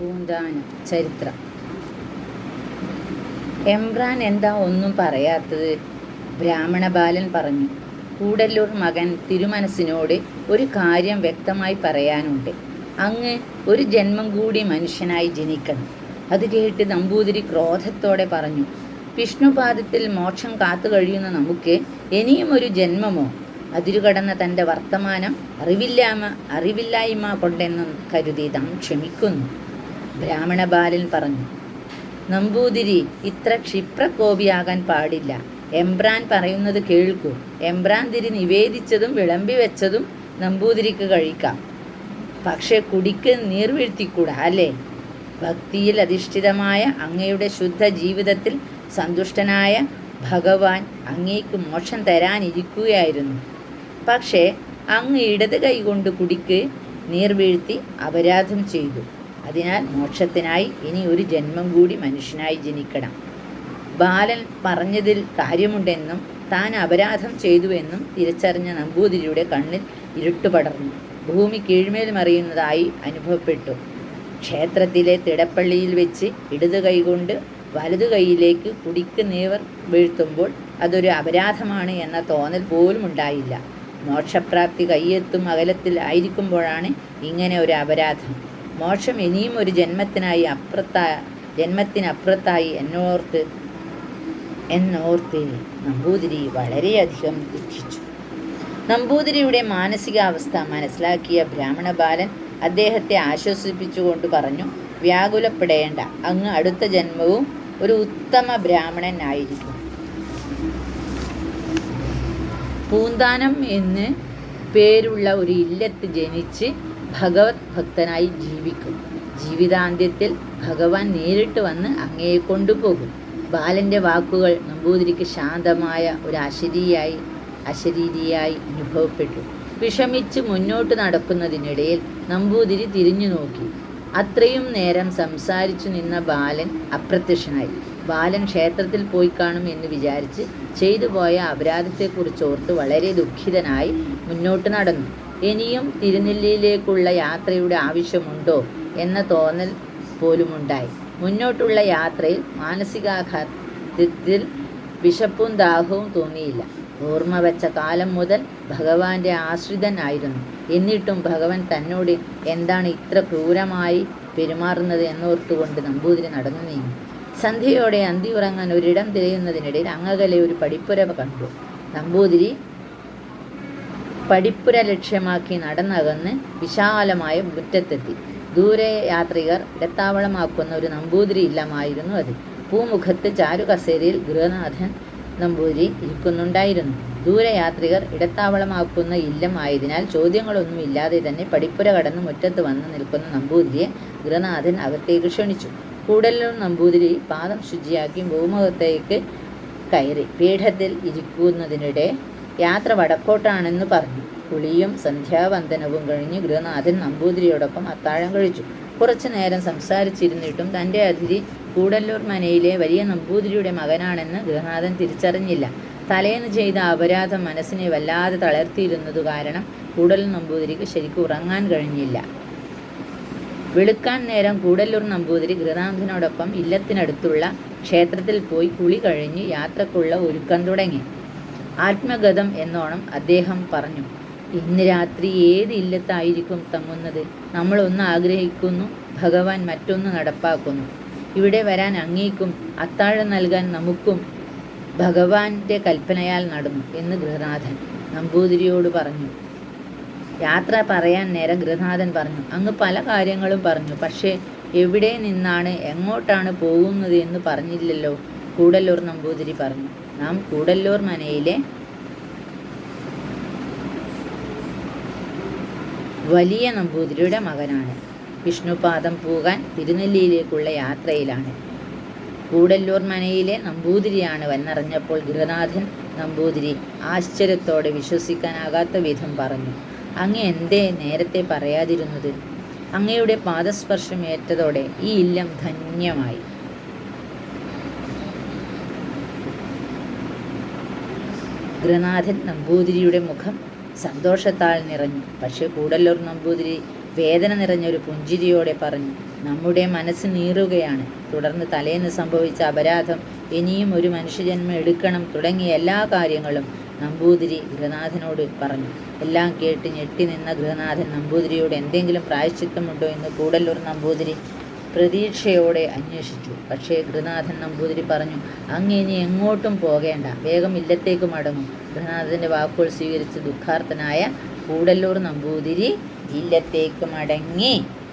പൂന്താനം ചരിത്രം. എംബ്രാൻ എന്താ ഒന്നും പറയാത്തത്? ബ്രാഹ്മണ ബാലൻ പറഞ്ഞു കൂടല്ലൂർ മകൻ തിരുമനസിനോട് ഒരു കാര്യം വ്യക്തമായി പറയാനുണ്ട്. അങ്ങ് ഒരു ജന്മം കൂടി മനുഷ്യനായി ജനിക്കണം. അത് കേട്ട് നമ്പൂതിരി ക്രോധത്തോടെ പറഞ്ഞു വിഷ്ണുപാദത്തിൽ മോക്ഷം കാത്തു കഴിയുന്ന നമുക്ക് ഇനിയും ഒരു ജന്മമോ? അതിരുകടന്ന തന്റെ വർത്തമാനം അറിവില്ലായ്മ അറിവില്ലായ്മ കൊണ്ടെന്നും കരുതി താൻ ക്ഷമിക്കുന്നു. ബ്രാഹ്മണ ബാലൻ പറഞ്ഞു നമ്പൂതിരി ഇത്ര ക്ഷിപ്രകോപിയാകാൻ പാടില്ല. എംബ്രാൻ പറയുന്നത് കേൾക്കൂ. എംബ്രാൻ തിരി നിവേദിച്ചതും വിളമ്പി വെച്ചതും നമ്പൂതിരിക്ക് കഴിക്കാം. പക്ഷേ കുടിക്ക് നീർ വീഴ്ത്തിക്കൂടാ അല്ലേ? ഭക്തിയിൽ അധിഷ്ഠിതമായ അങ്ങയുടെ ശുദ്ധ ജീവിതത്തിൽ സന്തുഷ്ടനായ ഭഗവാൻ അങ്ങേക്ക് മോക്ഷം തരാനിരിക്കുകയായിരുന്നു. പക്ഷേ അങ്ങ് ഇടത് കൈകൊണ്ട് കുടിക്ക് നീർവീഴ്ത്തി അപരാധം ചെയ്തു. അതിനാൽ മോക്ഷത്തിനായി ഇനി ഒരു ജന്മം കൂടി മനുഷ്യനായി ജനിക്കണം. ബാലൻ പറഞ്ഞതിൽ കാര്യമുണ്ടെന്നും താൻ അപരാധം ചെയ്തുവെന്നും തിരിച്ചറിഞ്ഞ നമ്പൂതിരിയുടെ കണ്ണിൽ ഇരുട്ട് പടർന്നു. ഭൂമി കീഴ്മേൽ മറിയുന്നതായി അനുഭവപ്പെട്ടു. ക്ഷേത്രത്തിലെ തിടപ്പള്ളിയിൽ വെച്ച് ഇടതു കൈകൊണ്ട് വലതു കൈയിലേക്ക് കുടിക്ക് നീവർ വീഴ്ത്തുമ്പോൾ അതൊരു അപരാധമാണ് എന്ന തോന്നൽ പോലും ഉണ്ടായില്ല. മോക്ഷപ്രാപ്തി കയ്യെത്തും അകലത്തിൽ ആയിരിക്കുമ്പോഴാണ് ഇങ്ങനെ ഒരു അപരാധം. മോക്ഷം ഇനിയും ഒരു ജന്മത്തിനായി അപ്പുറത്താ ജന്മത്തിനപ്പുറത്തായി എന്നോർത്ത് എന്നോർത്ത് നമ്പൂതിരി വളരെയധികം ദുഃഖിച്ചു. നമ്പൂതിരിയുടെ മാനസികാവസ്ഥ മനസ്സിലാക്കിയ ബ്രാഹ്മണ ബാലൻ അദ്ദേഹത്തെ ആശ്വസിപ്പിച്ചുകൊണ്ട് പറഞ്ഞു വ്യാകുലപ്പെടേണ്ട അങ്ങ് അടുത്ത ജന്മവും ഒരു ഉത്തമ ബ്രാഹ്മണനായിരിക്കും പൂന്താനം എന്ന് പേരുള്ള ഒരു ഇല്ലത്ത് ജനിച്ച് ഭഗവത് ഭക്തനായി ജീവിക്കും. ജീവിതാന്ത്യത്തിൽ ഭഗവാൻ നേരിട്ട് വന്ന് അങ്ങയെ കൊണ്ടുപോകും. ബാലന്റെ വാക്കുകൾ നമ്പൂതിരിക്ക് ശാന്തമായ ഒരു അശരീയായി അശരീരിയായി അനുഭവപ്പെട്ടു. വിഷമിച്ച് മുന്നോട്ട് നടക്കുന്നതിനിടയിൽ നമ്പൂതിരി തിരിഞ്ഞു നോക്കി. അത്രയും നേരം സംസാരിച്ചു നിന്ന ബാലൻ അപ്രത്യക്ഷനായി. ബാലൻ ക്ഷേത്രത്തിൽ പോയി കാണും എന്ന് വിചാരിച്ച് ചെയ്തു പോയ അപരാധത്തെക്കുറിച്ച് ഓർത്ത് വളരെ ദുഃഖിതനായി മുന്നോട്ട് നടന്നു. ഇനിയും തിരുനെല്ലിയിലേക്കുള്ള യാത്രയുടെ ആവശ്യമുണ്ടോ എന്ന തോന്നൽ പോലുമുണ്ടായി. മുന്നോട്ടുള്ള യാത്രയിൽ മാനസികാഘാതത്തിൽ വിശപ്പും ദാഹവും തോന്നിയില്ല. ഓർമ്മ വെച്ച കാലം മുതൽ ഭഗവാന്റെ ആശ്രിതനായിരുന്നു എന്നിട്ടും ഭഗവൻ തന്നോട് എന്താണ് ഇത്ര ക്രൂരമായി പെരുമാറുന്നത് എന്നോർത്തുകൊണ്ട് നമ്പൂതിരി നടന്നു നീങ്ങി. സന്ധ്യയോടെ അന്തി ഉറങ്ങാൻ ഒരിടം തിരയുന്നതിനിടയിൽ അങ്ങകലെ ഒരു പടിപ്പുര കണ്ടു. നമ്പൂതിരി പടിപ്പുര ലക്ഷ്യമാക്കി നടന്നകന്ന് വിശാലമായ മുറ്റത്തെത്തി. ദൂരെ യാത്രികർ ഇടത്താവളമാക്കുന്ന ഒരു നമ്പൂതിരി ഇല്ലമായിരുന്നു അത്. പൂമുഖത്ത് ചാരുകസേരയിൽ ഗൃഹനാഥൻ നമ്പൂതിരി ഇരിക്കുന്നുണ്ടായിരുന്നു. ദൂരയാത്രികർ ഇടത്താവളമാക്കുന്ന ഇല്ലം ആയതിനാൽ ചോദ്യങ്ങളൊന്നും ഇല്ലാതെ തന്നെ പടിപ്പുര കടന്ന് മുറ്റത്ത് വന്ന് നിൽക്കുന്ന നമ്പൂതിരിയെ ഗൃഹനാഥൻ അകത്തേക്ക് ക്ഷണിച്ചു. കൂടല്ലൂർ നമ്പൂതിരി പാദം ശുചിയാക്കി ഭൂമുഖത്തേക്ക് കയറി. പീഠത്തിൽ ഇരിക്കുന്നതിനിടെ യാത്ര വടക്കോട്ടാണെന്ന് പറഞ്ഞു. കുളിയും സന്ധ്യാവന്ദനവും കഴിഞ്ഞ് ഗൃഹനാഥൻ നമ്പൂതിരിയോടൊപ്പം അത്താഴം കഴിച്ചു. കുറച്ചു നേരം സംസാരിച്ചിരുന്നിട്ടും തന്റെ അതിഥി കൂടല്ലൂർ മനയിലെ വലിയ നമ്പൂതിരിയുടെ മകനാണെന്ന് ഗൃഹനാഥൻ തിരിച്ചറിഞ്ഞില്ല. തലേന്ന് ചെയ്ത അപരാധം മനസ്സിനെ വല്ലാതെ തളർത്തിയിരുന്നതു കാരണം കൂടല്ലൂർ നമ്പൂതിരിക്ക് ശരിക്കും ഉറങ്ങാൻ കഴിഞ്ഞില്ല. വെളുക്കാൻ നേരം കൂടല്ലൂർ നമ്പൂതിരി ഗൃഹനാഥനോടൊപ്പം ഇല്ലത്തിനടുത്തുള്ള ക്ഷേത്രത്തിൽ പോയി കുളി കഴിഞ്ഞ് യാത്രക്കുള്ള ഒരുക്കം തുടങ്ങി. ആത്മഗതം എന്നോണം അദ്ദേഹം പറഞ്ഞു. ഇന്ന് രാത്രി ഏത് ഇല്ലത്തായിരിക്കും തങ്ങുന്നത്? നമ്മൾ ഒന്ന് ആഗ്രഹിക്കുന്നു ഭഗവാൻ മറ്റൊന്ന് നടപ്പാക്കുന്നു. ഇവിടെ വരാൻ അങ്ങേക്കും അത്താഴം നൽകാൻ നമുക്കും ഭഗവാന്റെ കൽപ്പനയാൽ നടന്നു എന്ന് ഗൃഹനാഥൻ നമ്പൂതിരിയോട് പറഞ്ഞു. യാത്ര പറയാൻ നേരം ഗൃഹനാഥൻ പറഞ്ഞു. അങ്ങ് പല കാര്യങ്ങളും പറഞ്ഞു. പക്ഷേ എവിടെ നിന്നാണ് എങ്ങോട്ടാണ് പോകുന്നത് എന്ന് പറഞ്ഞില്ലല്ലോ കൂടല്ലൂർ നമ്പൂതിരി പറഞ്ഞു. നാം കൂടല്ലൂർ മനയിലെ വലിയ നമ്പൂതിരിയുടെ മകനാണ്. വിഷ്ണുപാദം പോകാൻ തിരുനെല്ലിയിലേക്കുള്ള യാത്രയിലാണ്. കൂടല്ലൂർ മനയിലെ നമ്പൂതിരിയാണ് വന്നറിഞ്ഞപ്പോൾ ഗൃഹനാഥൻ നമ്പൂതിരി ആശ്ചര്യത്തോടെ വിശ്വസിക്കാനാകാത്ത വിധം പറഞ്ഞു അങ്ങ് എന്തേ നേരത്തെ പറയാതിരുന്നത്? അങ്ങയുടെ പാദസ്പർശം ഏറ്റതോടെ ഈ ഇല്ലം ധന്യമായി ഗൃഹനാഥൻ നമ്പൂതിരിയുടെ മുഖം സന്തോഷത്താൽ നിറഞ്ഞു. പക്ഷെ കൂടല്ലൂർ നമ്പൂതിരി വേദന നിറഞ്ഞൊരു പുഞ്ചിരിയോടെ പറഞ്ഞു നമ്മുടെ മനസ്സ് നീറുകയാണ്. തുടർന്ന് തലേന്ന് സംഭവിച്ച അപരാധം ഇനിയും ഒരു മനുഷ്യജന്മം എടുക്കണം തുടങ്ങിയ എല്ലാ കാര്യങ്ങളും നമ്പൂതിരി ഗൃഹനാഥനോട് പറഞ്ഞു. എല്ലാം കേട്ട് ഞെട്ടി നിന്ന ഗൃഹനാഥൻ നമ്പൂതിരിയോട് എന്തെങ്കിലും പ്രായശ്ചിത്തമുണ്ടോ എന്ന് കൂടല്ലൂർ നമ്പൂതിരി പ്രതീക്ഷയോടെ അന്വേഷിച്ചു. പക്ഷേ ഗൃഹനാഥൻ നമ്പൂതിരി പറഞ്ഞു അങ്ങ് ഇനി എങ്ങോട്ടും പോകേണ്ട. വേഗം ഇല്ലത്തേക്ക് മടങ്ങും. ഗൃഹനാഥന്റെ വാക്കുകൾ സ്വീകരിച്ച് ദുഃഖാർത്ഥനായ കൂടല്ലൂർ നമ്പൂതിരി ഇല്ലത്തേക്ക് മടങ്ങി.